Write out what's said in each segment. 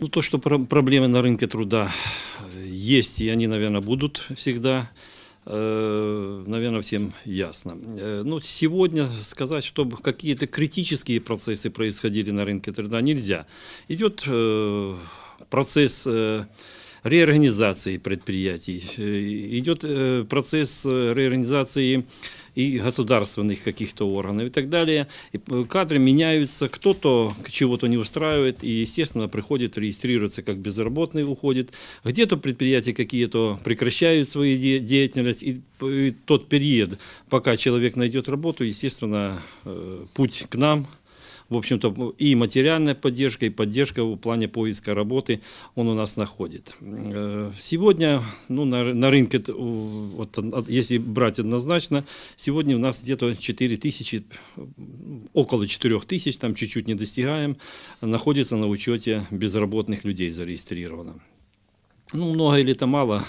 Ну, то, что про- проблемы на рынке труда э, есть, и они, наверное, будут всегда, наверное, всем ясно. Э, Ну, сегодня сказать, чтобы какие-то критические процессы происходили на рынке труда, нельзя. Идет э, процесс э, реорганизации предприятий, э, идет э, процесс э, реорганизации и государственных каких-то органов и так далее. И п- кадры меняются, кто-то чего-то не устраивает, и, естественно, приходит, регистрируется как безработный, уходит. Где-то предприятия какие-то прекращают свою де- деятельность, и, и тот период, пока человек найдет работу, естественно, э, путь к нам – в общем-то, и материальная поддержка, и поддержка в плане поиска работы он у нас находит. Э, Сегодня, ну, на, на рынке, у- вот, од- если брать однозначно, сегодня у нас где-то 4 тысячи, около 4 тысяч, там чуть-чуть не достигаем, находится на учете безработных людей зарегистрировано. Ну, много или это мало,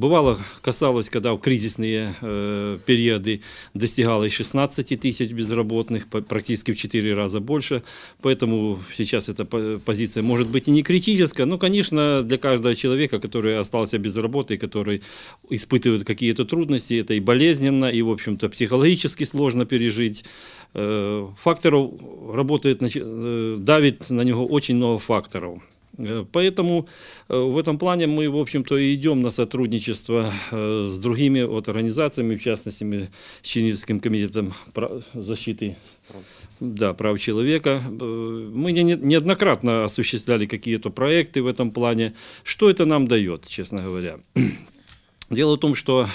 Бывало, касалось, когда в кризисные э, периоды достигалось 16 тысяч безработных, практически в 4 раза больше. Поэтому сейчас эта по- позиция может быть и не критическая, но, конечно, для каждого человека, который остался без работы, который испытывает какие-то трудности, это и болезненно, и, в общем-то, психологически сложно пережить. Э, факторов работает, э, давит на него очень много факторов. Э, Поэтому э, в этом плане мы, в общем-то, и идем на сотрудничество э, с другими вот организациями, в частности, с Черниговским комитетом защиты да, прав человека. Мы не- неоднократно осуществляли какие-то проекты в этом плане. Что это нам дает, честно говоря? Дело в том, что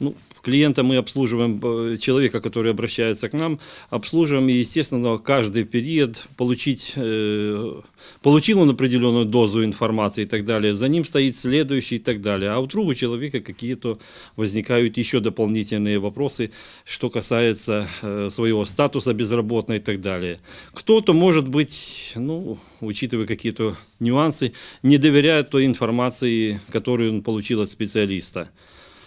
ну, клиента мы обслуживаем, э, человека, который обращается к нам, обслуживаем, и, естественно, каждый период получить, э, получил он определенную дозу информации и так далее, за ним стоит следующий и так далее. А у другого человека какие-то возникают еще дополнительные вопросы, что касается э, своего статуса безработного и так далее. Кто-то, может быть, ну, учитывая какие-то нюансы, не доверяет той информации, которую он получил от специалиста.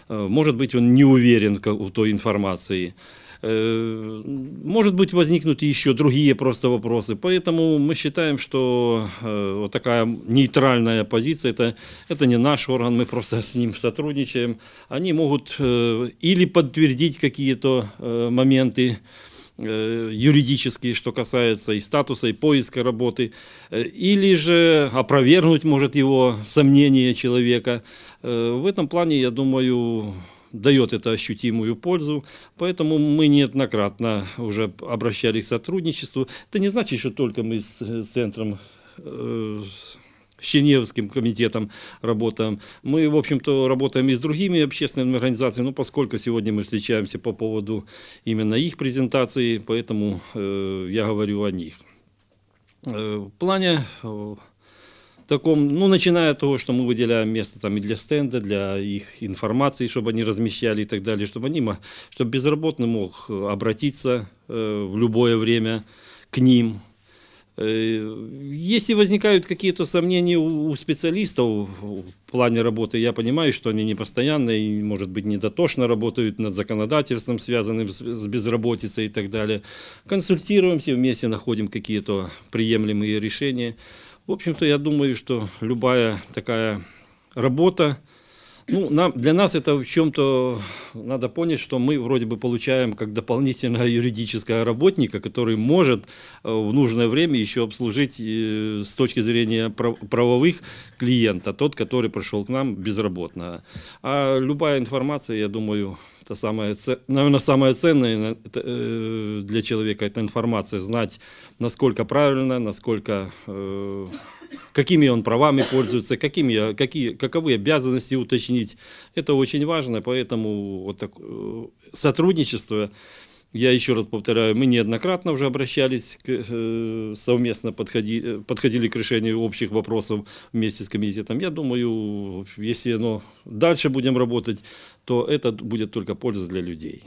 Э, Может быть, он не уверен в той информации. Э, Может быть, возникнут еще другие просто вопросы. Поэтому мы считаем, что э, вот такая нейтральная позиция это, это не наш орган, мы просто с ним сотрудничаем. Они могут или подтвердить какие-то моменты, юридические, что касается и статуса, и поиска работы, э, или же опровергнуть может его сомнения человека. Э, В этом плане, я думаю, дает это ощутимую пользу, поэтому мы неоднократно уже обращались к сотрудничеству. Это не значит, что только мы с э, центром э, с Щеневским комитетом работаем. Мы, в общем-то, работаем и с другими общественными организациями, но поскольку сегодня мы встречаемся по поводу именно их презентации, поэтому э, я говорю о них. Э, в плане э, таком, ну, начиная от того, что мы выделяем место там и для стенда, для их информации, чтобы они размещали и так далее, чтобы они, чтобы безработный мог обратиться э, в любое время к ним. Э, Если возникают какие-то сомнения у специалистов в плане работы, я понимаю, что они не постоянно и, может быть, недотошно работают над законодательством, связанным с безработицей и так далее. Консультируемся, вместе находим какие-то приемлемые решения. В общем-то, я думаю, что любая такая работа, ну, нам, для нас это в чем-то надо понять, что мы вроде бы получаем как дополнительного юридического работника, который может э, в нужное время еще обслужить э, с точки зрения прав- правовых клиента, тот, который пришел к нам безработного. А любая информация, я думаю, это самое, наверное, самое ценное это, э, для человека, это информация, знать, насколько правильно, насколько э, какими он правами пользуется, какими, какие, каковы обязанности уточнить. Это очень важно, поэтому вот так, э, сотрудничество, я еще раз повторяю, мы неоднократно уже обращались, к, э, совместно подходи, подходили к решению общих вопросов вместе с комитетом. Я думаю, если оно дальше будем работать, то это будет только польза для людей.